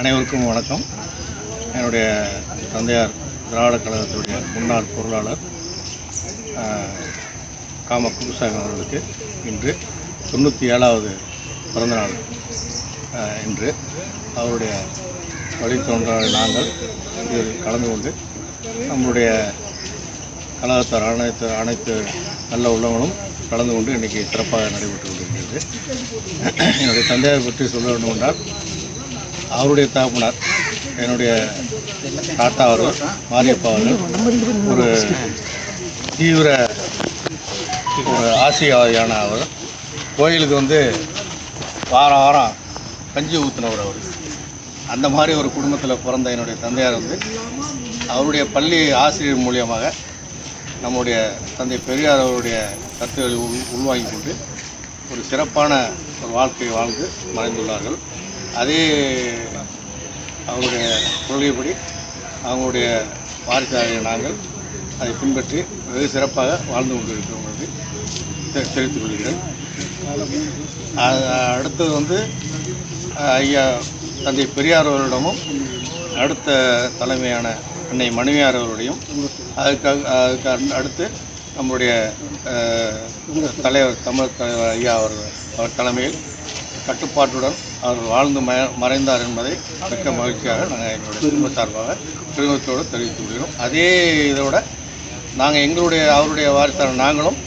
அனைவருக்கும் வணக்கம். என்னுடைய தந்தையார் திராவிட கழகத்துடைய முன்னாள் பொருளாளர் காம குருசாமி அவர்களுக்கு இன்று தொண்ணூற்றி ஏழாவது பிறந்தநாள் இன்று. அவருடைய வழித்தோன்ற நாங்கள் இதில் கலந்து கொண்டு நம்முடைய கழகத்தார் அனைத்து அனைத்து நல்ல உள்ளவங்களும் கலந்து கொண்டு இன்றைக்கி சிறப்பாக நடைபெற்று கொண்டிருக்கிறது. என்னுடைய தந்தையார் பற்றி சொல்ல வேண்டும் என்றால் அவருடைய தகப்பனார் என்னுடைய தாத்தா அவர் மாரியப்பா அவர்கள் ஒரு தீவிர ஒரு ஆசியவாதியான அவர். கோயிலுக்கு வந்து வாரம் வாரம் கஞ்சி ஊற்றினவர் அவர். அந்த மாதிரி ஒரு குடும்பத்தில் பிறந்த என்னுடைய தந்தையார் வந்து அவருடைய பள்ளி ஆசிரியர் மூலியமாக நம்முடைய தந்தை பெரியார் அவருடைய கருத்துக்களை உள் உள்வாங்கி கொண்டு ஒரு சிறப்பான ஒரு வாழ்க்கையை வாழ்ந்து மறைந்துள்ளார்கள். அதே அவருடைய கொள்கைப்படி அவங்களுடைய வாரிசாக நாங்கள் அதை பின்பற்றி வெகு சிறப்பாக வாழ்ந்து கொண்டிருக்கிறோம் என்று தெரிவித்துக் கொள்கிறேன். அடுத்தது வந்து ஐயா தந்தை பெரியார் அவர்களிடமும் அடுத்த தலைமையான அன்னை மணிவியார் அவருடையும் அதுக்காக அதுக்கு அடுத்து நம்முடைய தலைவர் தமிழ் தலைவர் ஐயா அவர் அவர் தலைமையில் கட்டுப்பாட்டுடன் அவர் வாழ்ந்து ம மறைந்தார் என்பதை மிக்க மகிழ்ச்சியாக நாங்கள் எங்களுடைய குடும்ப சார்பாக பெருமிதத்தோடு தெரிவித்துக் கொள்கிறோம். அதே இதோட நாங்கள் எங்களுடைய அவருடைய வாரிசான நாங்களும்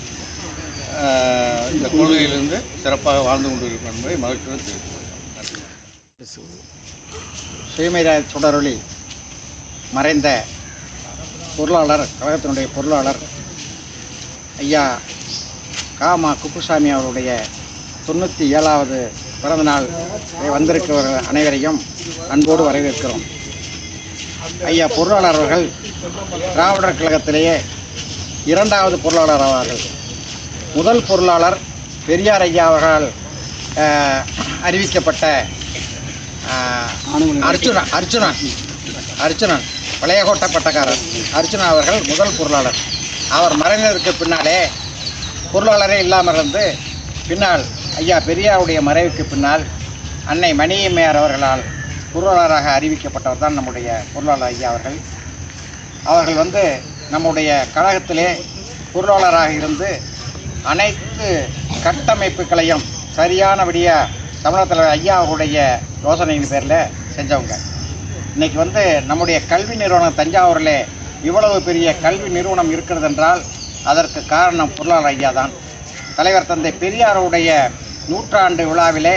இந்த கொள்கையிலிருந்து சிறப்பாக வாழ்ந்து கொண்டிருக்கிறோம் என்பதை மகிழ்ச்சியுடன் தெரிவித்துக் கொள்கிறோம். நன்றி சுயமரியாதை மறைந்த பொருளாளர் கழகத்தினுடைய பொருளாளர் ஐயா காமா குப்புசாமி அவருடைய தொண்ணூற்றி ஏழாவது பிறந்தநாள் வந்திருக்கிற அனைவரையும் அன்போடு வரவேற்கிறோம். ஐயா பொருளாளர் அவர்கள் திராவிடர் கழகத்திலேயே இரண்டாவது பொருளாளர் ஆவார்கள். முதல் பொருளாளர் பெரியார் ஐயா அவர்களால் அறிவிக்கப்பட்ட அர்ச்சுனா அர்ச்சுனா அர்ச்சுனன் அர்ச்சுனன் பழையகோட்டை பட்டக்காரர் அர்ச்சுனா அவர்கள் முதல் பொருளாளர். அவர் மறைந்ததற்கு பின்னாலே பொருளாளரே இல்லாமல் இருந்து பின்னால் ஐயா பெரியாருடைய மறைவுக்கு பின்னால் அன்னை மணியம்மையார் அவர்களால் பொருளாளராக அறிவிக்கப்பட்டவர் தான் நம்முடைய பொருளாளர் ஐயா அவர்கள். அவர்கள் வந்து நம்முடைய கழகத்திலே பொருளாளராக இருந்து அனைத்து கட்டமைப்புகளையும் சரியானபடியாக தமிழக தலைவர் ஐயா அவருடைய யோசனையின் பேரில் செஞ்சவங்க. இன்றைக்கி வந்து நம்முடைய கல்வி நிறுவனம் தஞ்சாவூரில் இவ்வளவு பெரிய கல்வி நிறுவனம் இருக்கிறது என்றால் அதற்கு காரணம் பொருளாளர் ஐயா தான். தலைவர் தந்தை பெரியாருடைய நூற்றாண்டு விழாவிலே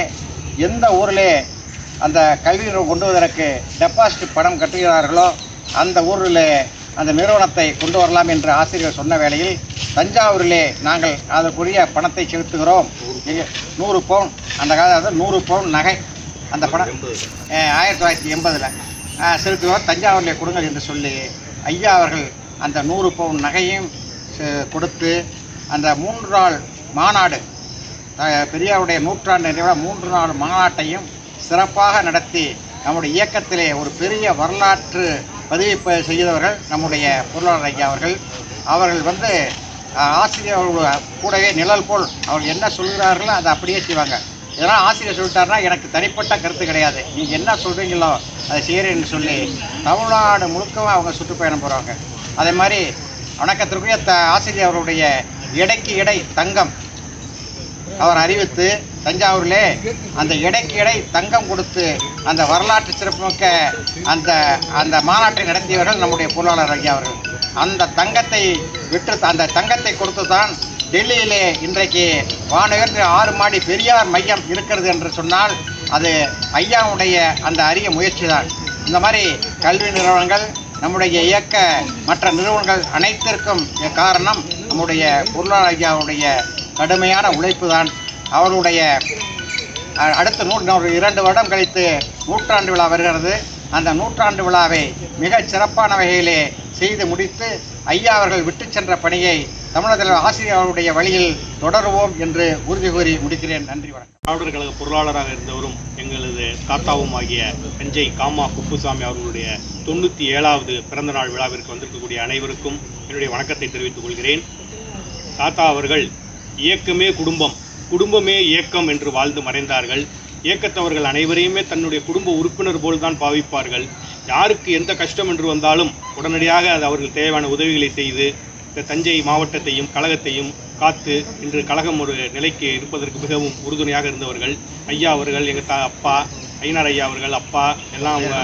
எந்த ஊரிலே அந்த கல்வி நிறுவனம் கொண்டு வருவதற்கு டெபாசிட் பணம் கட்டுகிறார்களோ அந்த ஊரில் அந்த நிறுவனத்தை கொண்டு வரலாம் என்று ஆசிரியர் சொன்ன வேளையில் தஞ்சாவூரிலே நாங்கள் அதற்குரிய பணத்தை செலுத்துகிறோம். நூறு பவுன் அந்த காலத்தில் நூறு பவுன் நகை. அந்த பணம் ஆயிரத்தி தொள்ளாயிரத்தி எண்பதில். செலுத்துகிறோம். தஞ்சாவூரிலே கொடுங்கள் என்று சொல்லி ஐயா அவர்கள் அந்த நூறு பவுன் நகையும் கொடுத்து அந்த மூன்று நாள் மாநாடு பெரியாருடைய நூற்றாண்டு நிறைவா மூன்று நாள் மாநாட்டையும் சிறப்பாக நடத்தி நம்முடைய இயக்கத்திலே ஒரு பெரிய வரலாற்று பதிவு செய்தவர்கள் நம்முடைய பொருளாளர் ஐயா அவர்கள். அவர்கள் வந்து ஆசிரியர் அவர்கள் கூடவே நிழல் போல் அவர்கள் என்ன சொல்கிறார்களோ அதை அப்படியே செய்வாங்க. இதெல்லாம் ஆசிரியர் சொல்லிட்டாருன்னா எனக்கு தனிப்பட்ட கருத்து கிடையாது. நீங்கள் என்ன சொல்கிறீங்களோ அதை செய்கிறேன்னு சொல்லி தமிழ்நாடு முழுக்கவும் அவங்க சுற்றுப்பயணம் போகிறாங்க அதே மாதிரி வணக்கத்திற்குரிய த ஆசிரியர் அவருடைய இடைக்கு எடை தங்கம். அவர் அறிவித்து தஞ்சாவூரிலே அந்த இடைக்கு இடை தங்கம் கொடுத்து அந்த வரலாற்று சிறப்புமிக்க அந்த அந்த மாநாட்டை நடத்தியவர்கள் நம்முடைய பொருளாளர் ஐயா அவர்கள். அந்த தங்கத்தை விற்று அந்த தங்கத்தை கொடுத்து தான் டெல்லியிலே இன்றைக்கு வானுயர்ந்த ஆறு மாடி பெரியார் மையம் இருக்கிறது என்று சொன்னால் அது ஐயாவுடைய அந்த அரிய முயற்சி தான் இந்த மாதிரி கல்வி நிறுவனங்கள் நம்முடைய இயக்க மற்ற நிறுவனங்கள் அனைத்திற்கும் காரணம் நம்முடைய பொருளாளர் ஐயாவுடைய கடுமையான உழைப்பு தான் அவருடைய அ- அடுத்த நூ ஒரு இரண்டு வருடம் கழித்து நூற்றாண்டு விழா வருகிறது. அந்த நூற்றாண்டு விழாவை மிகச் சிறப்பான வகையிலே செய்து முடித்து ஐயா அவர்கள் விட்டு சென்ற பணியை தமிழக ஆசிரியர்களுடைய வழியில் தொடருவோம் என்று உறுதி கூறி முடிக்கிறேன். நன்றி வணக்கம். திராவிடர் கழக பொருளாளராக இருந்தவரும் எங்களது தாத்தாவும் ஆகிய தஞ்சை காமா குப்புசாமி அவர்களுடைய தொண்ணூற்றி ஏழாவது பிறந்தநாள் விழாவிற்கு வந்திருக்கக்கூடிய அனைவருக்கும் என்னுடைய வணக்கத்தை தெரிவித்துக் கொள்கிறேன். தாத்தா அவர்கள் இயக்கமே குடும்பம் குடும்பமே இயக்கம் என்று வாழ்ந்து மறைந்தார்கள். இயக்கத்தவர்கள் அனைவரையுமே தன்னுடைய குடும்ப உறுப்பினர் போல்தான் பாவிப்பார்கள். யாருக்கு எந்த கஷ்டம் என்று வந்தாலும் உடனடியாக அது அவர்கள் தேவையான உதவிகளை செய்து இந்த தஞ்சை மாவட்டத்தையும் கழகத்தையும் காத்து இன்று கழகம் ஒரு நிலைக்கு இருப்பதற்கு மிகவும் உறுதுணையாக இருந்தவர்கள். ஐயா அவர்கள் எங்கள் தா அப்பா ஐயனார் ஐயா அவர்கள் அப்பா எல்லாம் அவங்க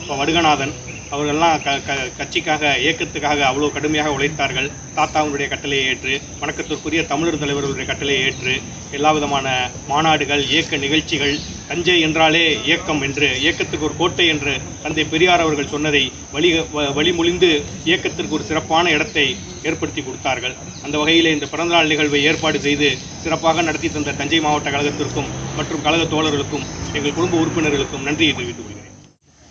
அப்பா வடுகநாதன் அவர்கள்லாம் க க கட்சிக்காக இயக்கத்துக்காக அவ்வளோ கடுமையாக உழைத்தார்கள். தாத்தாவுடைய கட்டளையை ஏற்று வணக்கத்திற்குரிய தமிழர் தலைவர்களுடைய கட்டளையை ஏற்று எல்லா விதமான மாநாடுகள் இயக்க நிகழ்ச்சிகள் தஞ்சை என்றாலே இயக்கம் என்று இயக்கத்துக்கு ஒரு கோட்டை என்று தந்தை பெரியார் அவர்கள் சொன்னதை வழி வ- வழிமொழிந்து இயக்கத்திற்கு ஒரு சிறப்பான இடத்தை ஏற்படுத்தி கொடுத்தார்கள். அந்த வகையில் இந்த பிறந்தநாள் நிகழ்வை ஏற்பாடு செய்து சிறப்பாக நடத்தி தந்த தஞ்சை மாவட்ட கழகத்திற்கும் மற்றும் கழக தோழர்களுக்கும் எங்கள் குடும்ப உறுப்பினர்களுக்கும் நன்றியை தெரிவித்துக் கொள்கிறேன்.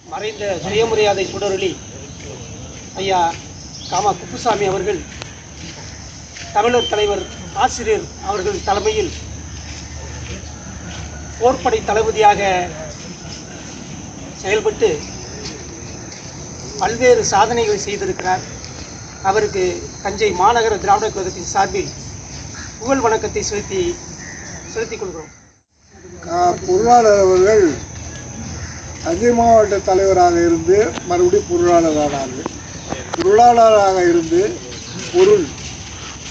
மறைந்த சுயமரியாதை சுடரொளி ஐயா காமா குப்புசாமி அவர்கள் தமிழர் தலைவர் ஆசிரியர் அவர்கள் தலைமையில் போர்ப்படை தளபதியாக செயல்பட்டு பல்வேறு சாதனைகளை செய்திருக்கிறார். அவருக்கு தஞ்சை மாநகர திராவிட கழகத்தின் சார்பில் புகழ் வணக்கத்தை செலுத்தி செலுத்திக் கொள்கிறோம். கா- பொருளாளர் அவர்கள் தஞ்சை மாவட்ட தலைவராக இருந்து மறுபடியும் பொருளாளரானார்கள் பொருளாளராக இருந்து பொருள்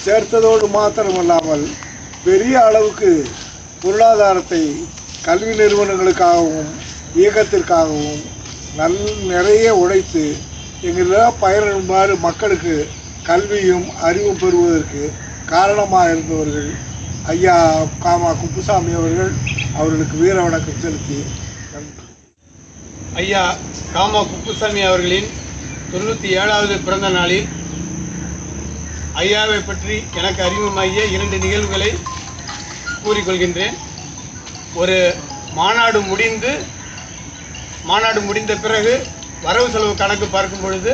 சேர்த்ததோடு மாத்திரமல்லாமல் பெரிய அளவுக்கு பொருளாதாரத்தை கல்வி நிறுவனங்களுக்காகவும் இயக்கத்திற்காகவும் நல் நிறைய உழைத்து எங்களிடம் பயனுமாறு மக்களுக்கு கல்வியும் அறிவும் பெறுவதற்கு காரணமாக இருந்தவர்கள் ஐயா காமா குப்புசாமி அவர்கள் அவர்களுக்கு வீர வணக்கம் செலுத்தி ஐயா காமா குப்புசாமி அவர்களின் தொண்ணூற்றி ஏழாவது பிறந்த நாளில் ஐயாவை பற்றி எனக்கு அறிமுகமாகிய இரண்டு நிகழ்வுகளை கூறிக்கொள்கின்றேன். ஒரு மாநாடு முடிந்து மாநாடு முடிந்த பிறகு வரவு செலவு கணக்கு பார்க்கும் பொழுது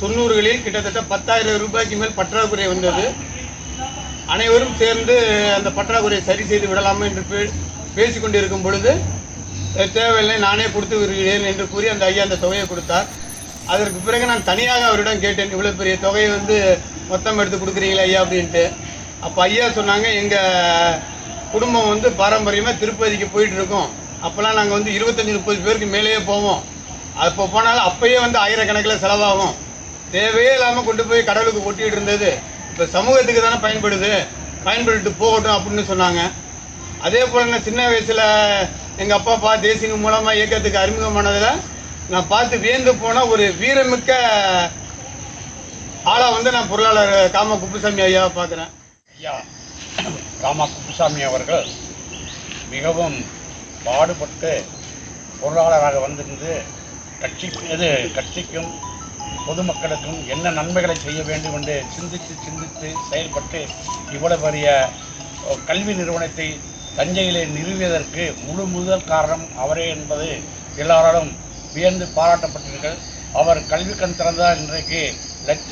தொண்ணூறுகளில் கிட்டத்தட்ட பத்தாயிரம் ரூபாய்க்கு மேல் பற்றாக்குறை வந்தது. அனைவரும் சேர்ந்து அந்த பற்றாக்குறையை சரி செய்து விடலாமா என்று பே- பொழுது தேவையில்லை நானே கொடுத்து விடுகிறேன் என்று கூறி அந்த ஐயா அந்த தொகையை கொடுத்தார். அதற்கு பிறகு நான் தனியாக அவரிடம் கேட்டேன் இவ்வளோ பெரிய தொகையை வந்து மொத்தம் எடுத்து கொடுக்குறீங்களா ஐயா அப்படின்ட்டு. அப்போ ஐயா சொன்னாங்க எங்கள் குடும்பம் வந்து பாரம்பரியமாக திருப்பதிக்கு போயிட்டு இருக்கோம் அப்போல்லாம் நாங்கள் வந்து இருபத்தஞ்சி முப்பது பேருக்கு மேலேயே போவோம். அப்போ போனாலும் அப்பயே வந்து ஆயிரக்கணக்கில் செலவாகும். தேவையே இல்லாமல் கொண்டு போய் கடவுளுக்கு ஒட்டிகிட்டு இருந்தது. இப்போ சமூகத்துக்கு தானே பயன்படுது. பயன்பட்டு போகட்டும் அப்படின்னு சொன்னாங்க. அதே போல் நான் சின்ன வயசில் எங்கள் அப்பா அப்பா தேசிங்க மூலமாக இயக்கத்துக்கு அறிமுகமானதில் நான் பார்த்து வியந்து போன ஒரு வீரமிக்க ஆளாக வந்து நான் பொருளாளர் காம குப்புசாமி ஐயாவை பார்க்குறேன். ஐயா காம குப்புசாமி அவர்கள் மிகவும் பாடுபட்டு பொருளாளராக வந்திருந்து கட்சிக்கு இது கட்சிக்கும் பொதுமக்களுக்கும் என்ன நன்மைகளை செய்ய வேண்டும் என்று சிந்தித்து சிந்தித்து செயல்பட்டு இவ்வளவு பெரிய கல்வி நிறுவனத்தை தஞ்சையிலே நிறுவியதற்கு முழு முதல் காரணம் அவரே என்பது எல்லாராலும் வியந்து பாராட்டப்பட்டீர்கள் அவர் கல்வி கண் திறந்தால் இன்றைக்கு லட்ச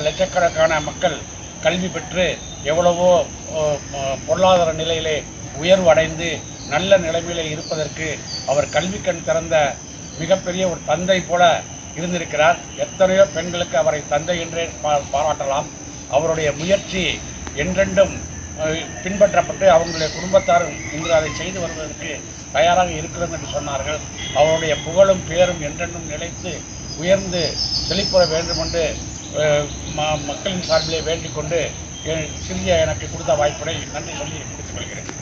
லட்சக்கணக்கான மக்கள் கல்வி பெற்று எவ்வளவோ பொருளாதார நிலையிலே உயர்வு அடைந்து நல்ல நிலைமையிலே இருப்பதற்கு அவர் கல்வி கண் திறந்த மிகப்பெரிய ஒரு தந்தை போல இருந்திருக்கிறார். எத்தனையோ பெண்களுக்கு அவரை தந்தை என்றே பா- பாராட்டலாம். அவருடைய முயற்சி என்றென்றும் பின்பற்றப்பட்டு அவங்களுடைய குடும்பத்தாரும் இன்று அதை செய்து வருவதற்கு தயாராக இருக்கிறோம் என்று சொன்னார்கள். அவருடைய புகழும் பேரும் என்றென்றும் நிலைத்து உயர்ந்து செழிப்புற வேண்டும் என்று ம- மக்களின் சார்பிலே வேண்டிக் கொண்டு என் சிறிய எனக்கு கொடுத்த வாய்ப்பினை நன்றி சொல்லி முடித்துக் கொள்கிறேன்.